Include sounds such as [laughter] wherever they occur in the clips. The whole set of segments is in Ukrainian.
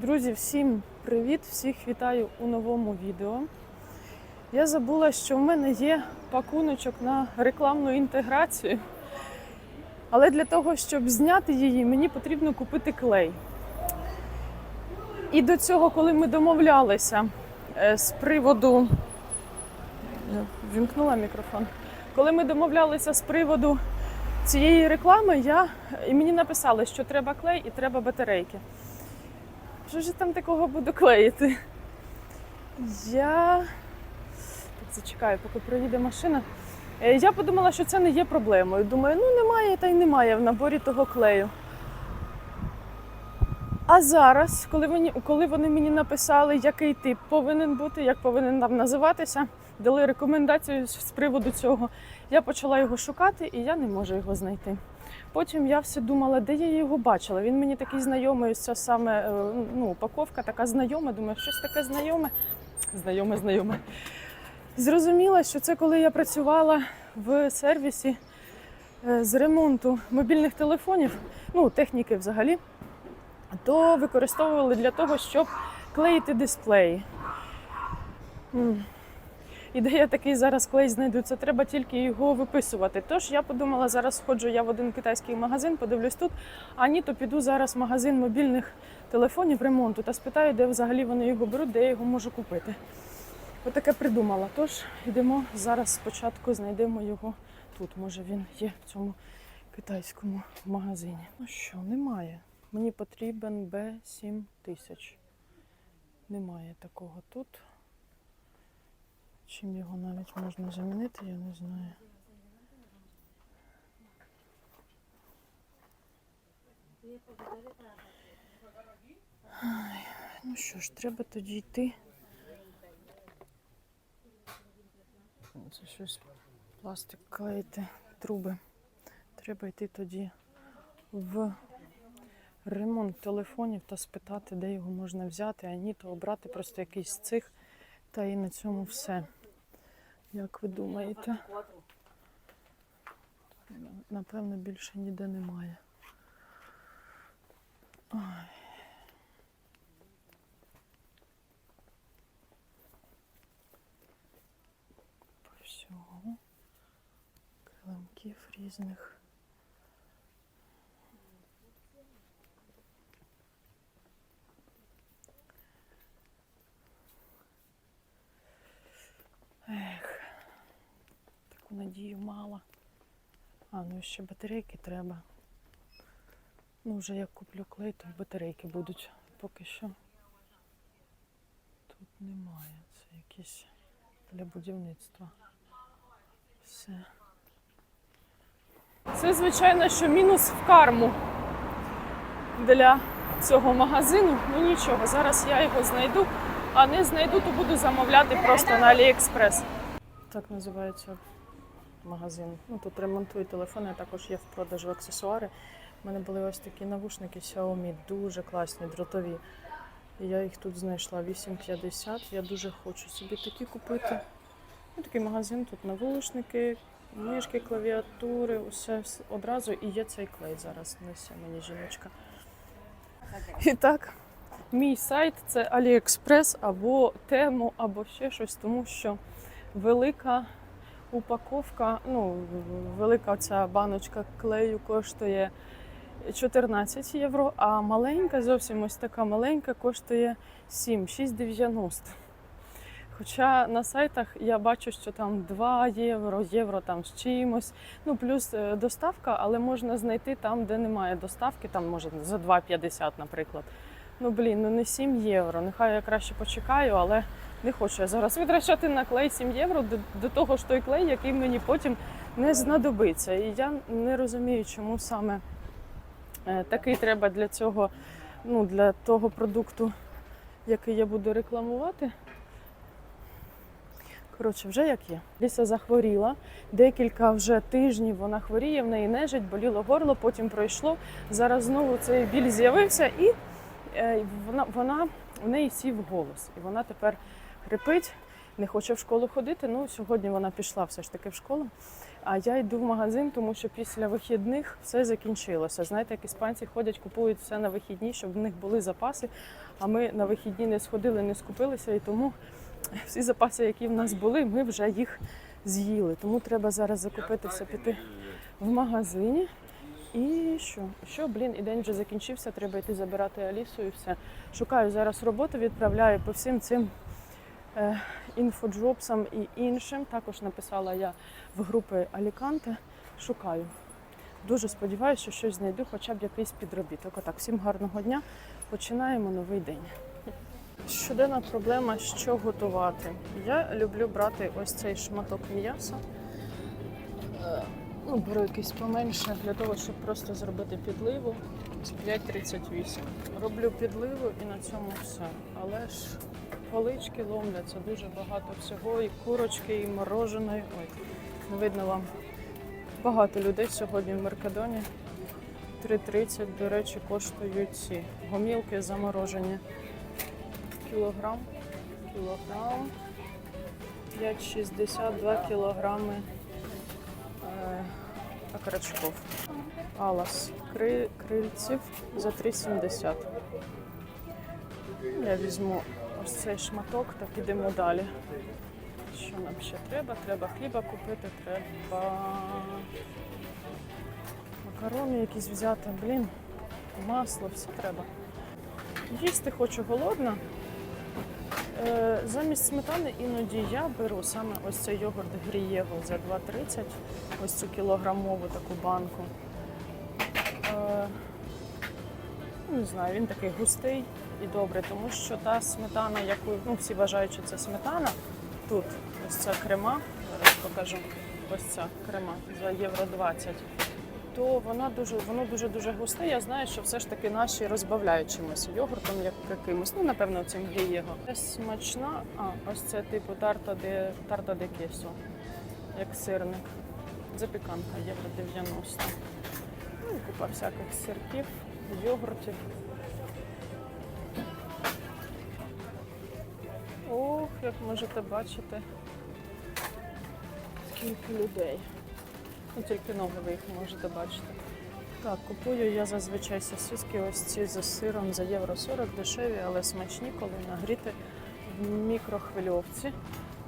Друзі, всім привіт! Всіх вітаю у новому відео. Я забула, що в мене є пакуночок на рекламну інтеграцію. Але для того, щоб зняти її, мені потрібно купити клей. І до цього, коли ми домовлялися е, з приводу. Вімкнула мікрофон. Коли ми домовлялися з приводу цієї реклами, я... і мені написали, що треба клей і треба батарейки. Що ж там такого буду клеїти? Я так зачекаю, поки проїде машина. Е, Я подумала, що це не є проблемою. Думаю, ну немає та й немає в наборі того клею. А зараз, коли вони, коли вони мені написали, який тип повинен бути, як повинен нам називатися, дали рекомендацію з приводу цього, я почала його шукати і я не можу його знайти. Потім я все думала, де я його бачила. Він мені такий знайомий, ця саме е, ну, упаковка така знайома. Думаю, щось таке знайоме. Знайоме, знайоме. Зрозуміла, що це коли я працювала в сервісі е, з ремонту мобільних телефонів, ну, техніки взагалі, то використовували для того, щоб клеїти дисплеї. М. І де я такий зараз клей знайду, це треба тільки його виписувати. Тож я подумала, зараз сходжу я в один китайський магазин, подивлюсь тут. А ні, то піду зараз в магазин мобільних телефонів ремонту та спитаю, де взагалі вони його беруть, де я його можу купити. Отаке придумала. Тож йдемо зараз спочатку, знайдемо його тут. Може він є в цьому китайському магазині. Ну що, немає. Мені потрібен Б7 тисяч. Немає такого тут. Чим його навіть можна замінити, я не знаю. Ну що ж, треба тоді йти. Це щось пластик клеїти, труби. Треба йти тоді в ремонт телефонів та спитати, де його можна взяти, а ні, то обрати просто якийсь цих. Та і на цьому все. Як ви думаєте? Напевно, більше ніде немає. Ой. По всього. Килимків різних. Ех, таку надію мала. А, ну і ще батарейки треба. Ну, вже як куплю клей, то батарейки будуть. Поки що тут немає. Це якісь для будівництва. Все. Це, звичайно, що мінус в карму для цього магазину. Ну нічого, зараз я його знайду, а не знайду, то буду замовляти просто на AliExpress. Так називається магазин. Ну, тут ремонтують телефони, також є в продажу аксесуари. У мене були ось такі навушники Xiaomi, дуже класні, дротові. Я їх тут знайшла 8,50. Я дуже хочу собі такі купити. Ну, такий магазин, тут навушники, мишки, клавіатури, усе одразу. І є цей клей зараз несе мені жіночка. І так, мій сайт це AliExpress або Temu, або ще щось, тому що велика упаковка, ну, велика ця баночка клею коштує 14 євро, а маленька, зовсім ось така маленька, коштує 7, 6,90. Хоча на сайтах я бачу, що там 2 євро, євро там з чимось. Ну, плюс е, доставка, але можна знайти там, де немає доставки, там може за 2,50, наприклад. Ну блін, ну не 7 євро. Нехай я краще почекаю, але не хочу я зараз витрачати на клей 7 євро до, до того ж той клей, який мені потім не знадобиться. І я не розумію, чому саме е, такий треба для цього, ну для того продукту, який я буду рекламувати. Коротше, вже як є. Ліса захворіла. Декілька вже тижнів вона хворіє, в неї нежить, боліло горло, потім пройшло. Зараз знову цей біль з'явився, і е, вона, вона в неї сів голос. І вона тепер хрипить. не хоче в школу ходити. Ну, сьогодні вона пішла все ж таки в школу. А я йду в магазин, тому що після вихідних все закінчилося. Знаєте, як іспанці ходять, купують все на вихідні, щоб в них були запаси. А ми на вихідні не сходили, не скупилися, і тому всі запаси, які в нас були, ми вже їх з'їли. Тому треба зараз закупитися, піти в магазині. І що? Що, блін, і день вже закінчився, треба йти забирати Алісу і все. Шукаю зараз роботу, відправляю по всім цим е, інфоджобсам і іншим. Також написала я в групи Аліканте. Шукаю. Дуже сподіваюся, що щось знайду, хоча б якийсь підробіток. Отак, всім гарного дня. Починаємо новий день. Щоденна проблема, що готувати. Я люблю брати ось цей шматок м'яса. Е, Ну, беру якийсь поменше для того, щоб просто зробити підливу. З 5,38. Роблю підливу і на цьому все. Але ж полички ломляться дуже багато всього. І курочки, і мороженої. Ой, не видно вам. Багато людей сьогодні в Меркадоні. 3,30, до речі, коштують ці гомілки заморожені. Кілограм. Кілограм. 5,62 кілограми е, окорочков. Алас кри, крильців за 3,70. Я візьму ось цей шматок та підемо далі. Що нам ще треба? Треба хліба купити, треба макарони якісь взяти. Блін, масло, все треба. Їсти хочу голодна. Е, Замість сметани іноді я беру саме ось цей йогурт Грієго за 2,30, ось цю кілограмову таку банку. Е, Не знаю, він такий густий і добрий, тому що та сметана, яку ну, всі вважають, що це сметана, тут ось ця крема, зараз покажу, ось ця крема за євро 20, то вона дуже, воно дуже-дуже густе. Я знаю, що все ж таки наші розбавляють чимось йогуртом, як якимось. Ну, напевно, цим грієго. Це смачна, а ось це типу тарта де тарта де кесо, як сирник. Запіканка євро 90. Ну купа всяких сирків, йогуртів. Як можете бачити, скільки людей. Ну, тільки ноги ви їх можете бачити. Так, купую я зазвичай сосиски ось ці з сиром за євро 40 дешеві, але смачні, коли нагріти в мікрохвильовці.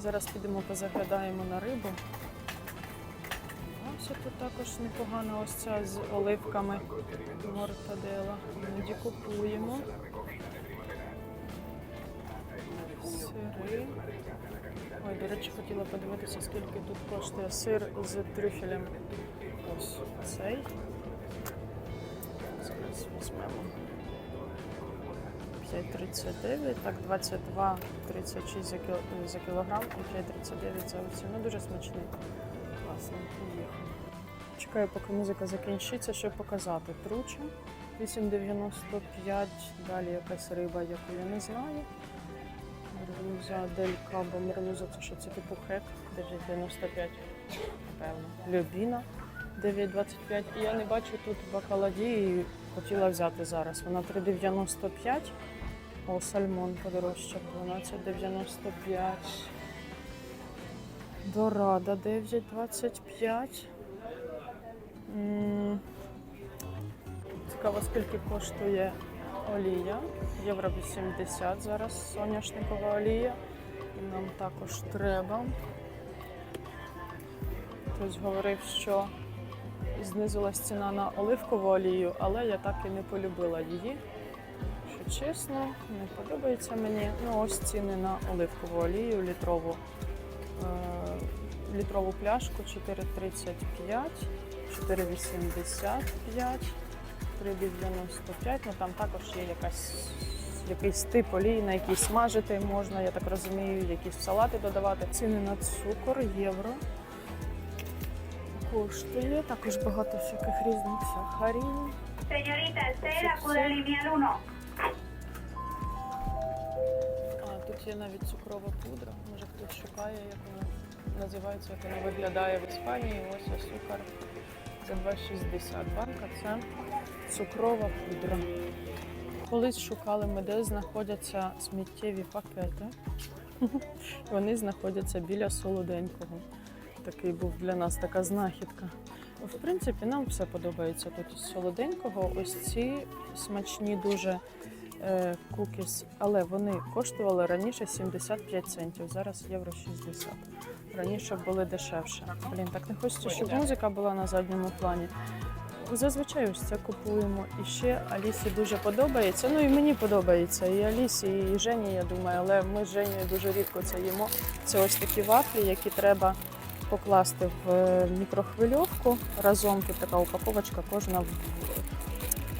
Зараз підемо позаглядаємо на рибу. Ось тут також непогана ось ця з оливками мортадела. Іноді купуємо. Сири. Ой, до речі, хотіла подивитися, скільки тут коштує сир з трюфелем. Ось цей. Зараз візьмемо. 5,39, так 22,36 за, кіл... за кілограм і 5,39 за оці. Ну дуже смачний. Класно, поїхав. Чекаю, поки музика закінчиться, щоб показати. Труча 8,95. Далі якась риба, яку я не знаю. Мерлуза дель Кабо. Мерлуза це що це типу хек 9,95, напевно. Любіна 9,25. І я не бачу тут бакаладі і хотіла взяти зараз. Вона 3,95. О, сальмон подорожчав 12,95. Дорада 9,25. М, Цікаво, скільки коштує олія. Євро 80 зараз соняшникова олія. І нам також треба. Хтось говорив, що знизилась ціна на оливкову олію, але я так і не полюбила її. Що чесно, не подобається мені. Ну, ось ціни на оливкову олію літрову. Е, літрову пляшку 4,35, 4,85. 3,95, ну там також є якась, якийсь тип олії, на який смажити можна, я так розумію, якісь салати додавати. Ціни на цукор, євро. Коштує також багато всяких різних сахарів. Señorita, usted acude a línea 1. А, тут є навіть цукрова пудра. Може хтось шукає, як вона називається, як вона виглядає в Іспанії. Ось є цукор за 2,60. Банка це цукрова пудра. Колись шукали ми, де знаходяться сміттєві пакети. [laughs] Вони знаходяться біля солоденького. Такий був для нас така знахідка. В принципі, нам все подобається тут із солоденького. Ось ці смачні дуже е, кукіс, але вони коштували раніше 75 центів, зараз євро 60. Раніше були дешевше. Блін, так не хочеться, щоб музика була на задньому плані. Зазвичай ось це купуємо. І ще Алісі дуже подобається. Ну і мені подобається. І Алісі, і Жені, я думаю, але ми з Женєю дуже рідко це їмо. Це ось такі вафлі, які треба покласти в е, мікрохвильовку. Разом тут така упаковочка, кожна в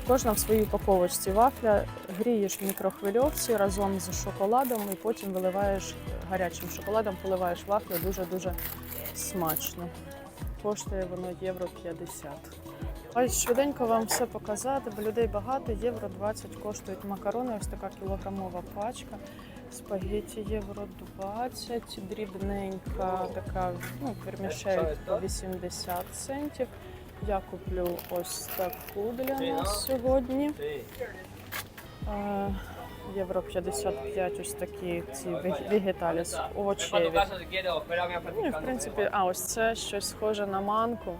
кожна в своїй упаковочці вафля. Грієш в мікрохвильовці разом з шоколадом і потім виливаєш гарячим шоколадом, поливаєш вафлю дуже-дуже смачно. Коштує воно євро 50. Ось швиденько вам все показати, бо людей багато. Євро 20 коштують макарони. Ось така кілограмова пачка. Спагетті євро 20, дрібненька така, ну, вермішель по 80 центів. Я куплю ось таку для нас сьогодні. Євро 55, ось такі ці вег- вегеталіс, овочеві. Ну в принципі, а ось це щось схоже на манку.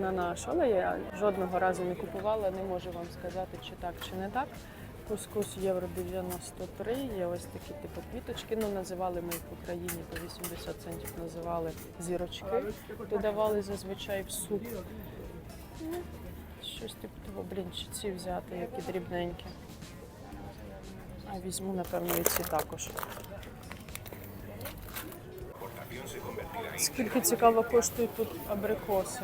На нашу, але я жодного разу не купувала, не можу вам сказати, чи так, чи не так. Кускус євро 93, є ось такі типу квіточки. Ну, називали ми їх в Україні по 80 центів, називали зірочки. Додавали зазвичай в суп. Ну, щось типу того, блін, чи ці взяти, які дрібненькі. А візьму, напевно, і ці також. Скільки цікаво коштують тут абрикоси?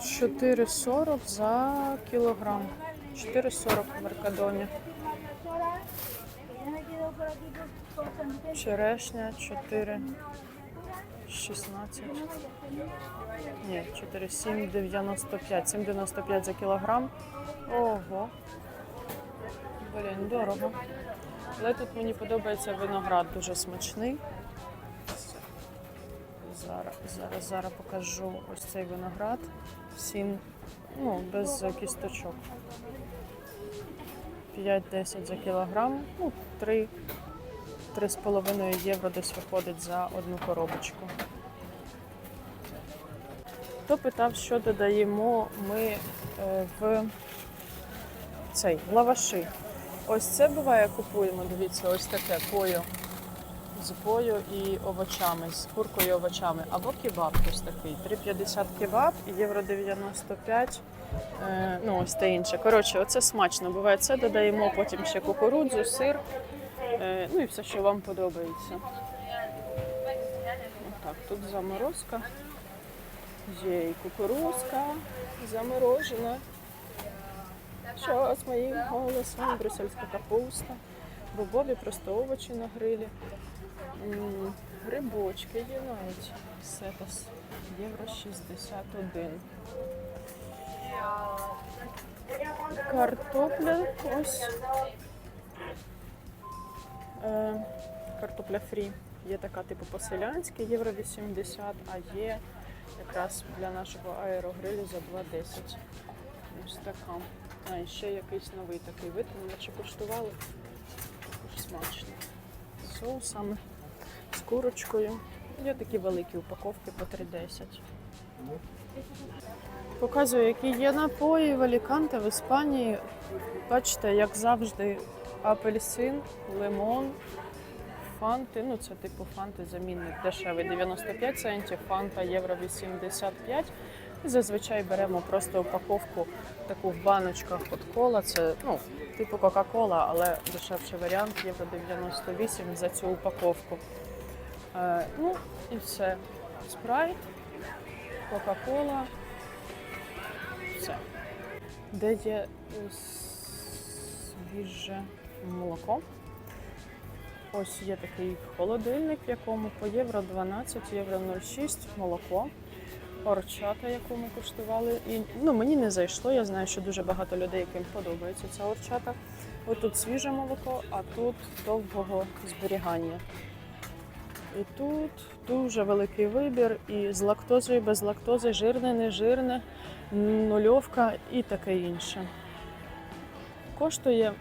4,40 за кілограм. 4,40 в Меркадоні. Черешня 4. 16. Ні, 4, 7,95. 7,95 за кілограм. Ого. Блін, дорого. Але тут мені подобається виноград дуже смачний. Зараз, зараз, зараз покажу ось цей виноград. Сім, ну, без кісточок. 5-10 за кілограм, ну, 3, 3,5 євро десь виходить за одну коробочку. Хто питав, що додаємо ми е, в цей лаваши. Ось це буває, купуємо, дивіться, ось таке пою з пою і овочами, з куркою і овочами. Або кебаб ось такий. 3,50 кебаб і євро 95. Е, ну, ось те інше. Коротше, оце смачно. Буває це додаємо, потім ще кукурудзу, сир. Е, ну і все, що вам подобається. Отак, тут заморозка. Є і кукурузка заморожена. Що з моїм голосом? Брюссельська капуста. Бобові просто овочі на грилі. Грибочки є навіть. Сетос. Євро 61. Картопля ось. Е, картопля фрі. Є така типу по-селянськи, євро 80, а є якраз для нашого аерогрилю за 2,10. Ось така. А, і ще якийсь новий такий вид, ми наче куштували. Також смачно. З соусами, з курочкою. Є такі великі упаковки по 3,10. Показую, які є напої в Аліканте в Іспанії. Бачите, як завжди, апельсин, лимон, фанти. Ну, це типу фанти замінник дешевий 95 центів, фанта євро 85. Зазвичай беремо просто упаковку таку в баночках от кола. Це ну, типу Кока-Кола, але дешевший варіант євро 98 за цю упаковку. Е, ну і все. Спрайт, Кока-Кола. Все. Де є е, свіже молоко. Ось є такий холодильник, в якому по євро 12, євро 0,6 молоко. Орчата, яку ми куштували. І, ну, мені не зайшло. Я знаю, що дуже багато людей, яким подобається ця орчата. Ось тут свіже молоко, а тут довгого зберігання. І тут дуже великий вибір і з лактозою, без лактози, жирне, нежирне, нульовка і таке інше. Коштує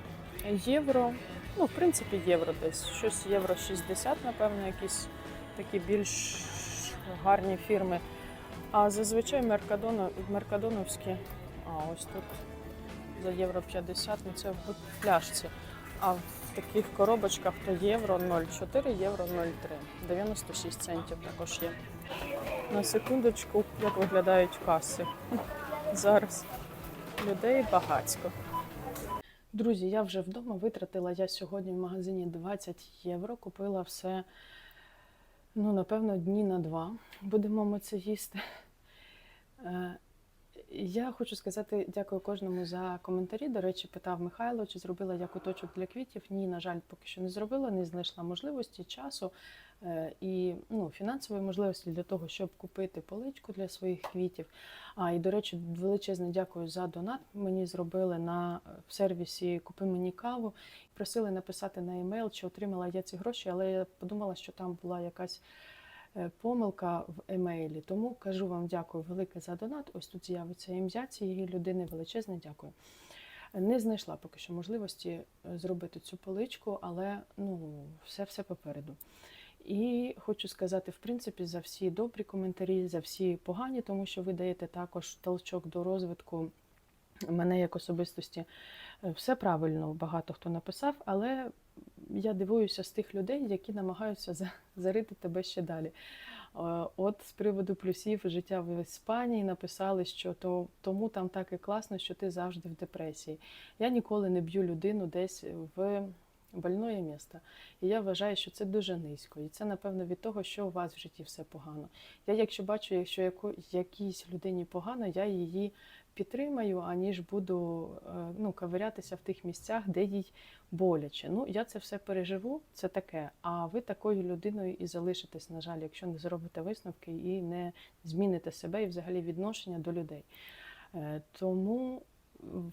євро Ну, в принципі, євро десь. Щось євро 60, напевно, якісь такі більш гарні фірми. А зазвичай меркадоно, меркадоновські, а ось тут за євро 50, ну це в пляшці. А в таких коробочках то євро 0,4, євро 0,3. 96 центів також є. На секундочку, як виглядають каси. [laughs] Зараз людей багацько. Друзі, я вже вдома витратила я сьогодні в магазині 20 євро. Купила все, ну, напевно, дні на два. Будемо ми це їсти. Е, Я хочу сказати дякую кожному за коментарі. До речі, питав Михайло, чи зробила я куточок для квітів. Ні, на жаль, поки що не зробила, не знайшла можливості, часу е, і ну, фінансової можливості для того, щоб купити поличку для своїх квітів. А і до речі, величезне дякую за донат. Мені зробили на в сервісі Купи мені каву. Просили написати на емейл, чи отримала я ці гроші, але я подумала, що там була якась е, помилка в емейлі. Тому кажу вам дякую велике за донат. Ось тут з'явиться ім'я цієї людини. Величезне дякую. Не знайшла поки що можливості е, зробити цю поличку, але ну все все попереду. І хочу сказати, в принципі, за всі добрі коментарі, за всі погані, тому що ви даєте також толчок до розвитку мене як особистості. Е, Все правильно, багато хто написав, але я дивуюся з тих людей, які намагаються зарити тебе ще далі. Е, От з приводу плюсів життя в Іспанії написали, що то тому там так і класно, що ти завжди в депресії. Я ніколи не б'ю людину десь в больне місто. І я вважаю, що це дуже низько. І це, напевно, від того, що у вас в житті все погано. Я, якщо бачу, якщо якійсь людині погано, я її підтримаю, аніж буду е, ну, ковирятися в тих місцях, де їй боляче. Ну, я це все переживу, це таке. А ви такою людиною і залишитесь, на жаль, якщо не зробите висновки і не зміните себе і взагалі відношення до людей. Е, Тому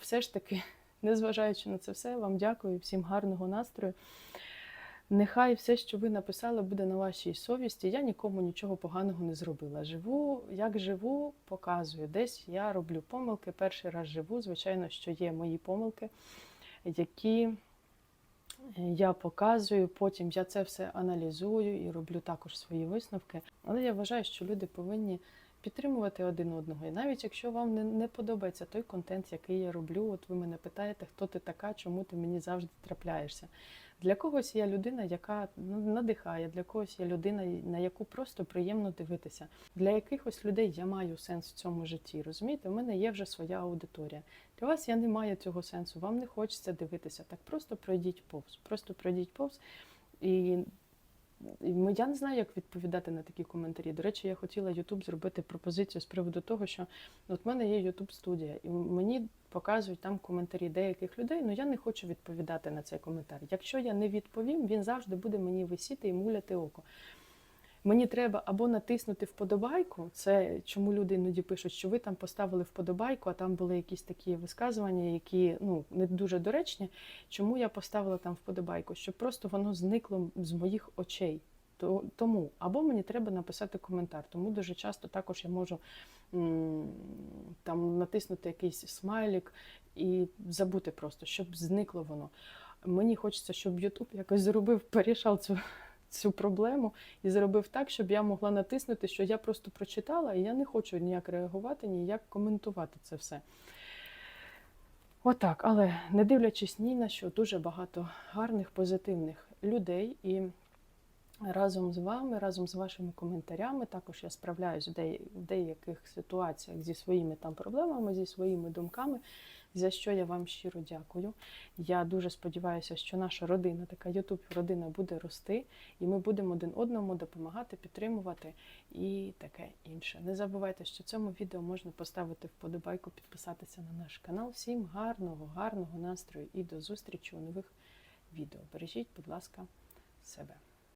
все ж таки, [laughs] незважаючи на це все, вам дякую, всім гарного настрою. Нехай все, що ви написали, буде на вашій совісті. Я нікому нічого поганого не зробила. Живу, як живу, показую. Десь я роблю помилки. Перший раз живу. Звичайно, що є мої помилки, які е, я показую. Потім я це все аналізую і роблю також свої висновки. Але я вважаю, що люди повинні підтримувати один одного. І навіть якщо вам не, не подобається той контент, який я роблю, от ви мене питаєте, хто ти така, чому ти мені завжди трапляєшся. Для когось я людина, яка надихає, для когось я людина, на яку просто приємно дивитися. Для якихось людей я маю сенс в цьому житті. Розумієте, в мене є вже своя аудиторія. Для вас я не маю цього сенсу, вам не хочеться дивитися. Так просто пройдіть повз. Просто пройдіть повз. І я не знаю, як відповідати на такі коментарі. До речі, я хотіла YouTube зробити пропозицію з приводу того, що от в мене є YouTube студія, і мені показують там коментарі деяких людей. Ну я не хочу відповідати на цей коментар. Якщо я не відповім, він завжди буде мені висіти і муляти око. Мені треба або натиснути вподобайку. Це чому люди іноді пишуть, що ви там поставили вподобайку, а там були якісь такі висказування, які ну не дуже доречні. Чому я поставила там вподобайку? Щоб просто воно зникло з моїх очей. То- Тому або мені треба написати коментар. Тому дуже часто також я можу там натиснути якийсь смайлік і забути просто, щоб зникло воно. Мені хочеться, щоб YouTube якось зробив, порішав цю, цю проблему і зробив так, щоб я могла натиснути, що я просто прочитала, і я не хочу ніяк реагувати, ніяк коментувати це все. Отак, але не дивлячись ні на що, дуже багато гарних, позитивних людей. І разом з вами, разом з вашими коментарями, також я справляюсь в, деяких ситуаціях зі своїми там проблемами, зі своїми думками, за що я вам щиро дякую. Я дуже сподіваюся, що наша родина, така Ютуб родина буде рости, і ми будемо один одному допомагати, підтримувати і таке інше. Не забувайте, що цьому відео можна поставити вподобайку, підписатися на наш канал. Всім гарного, гарного настрою і до зустрічі у нових відео. Бережіть, будь ласка, себе.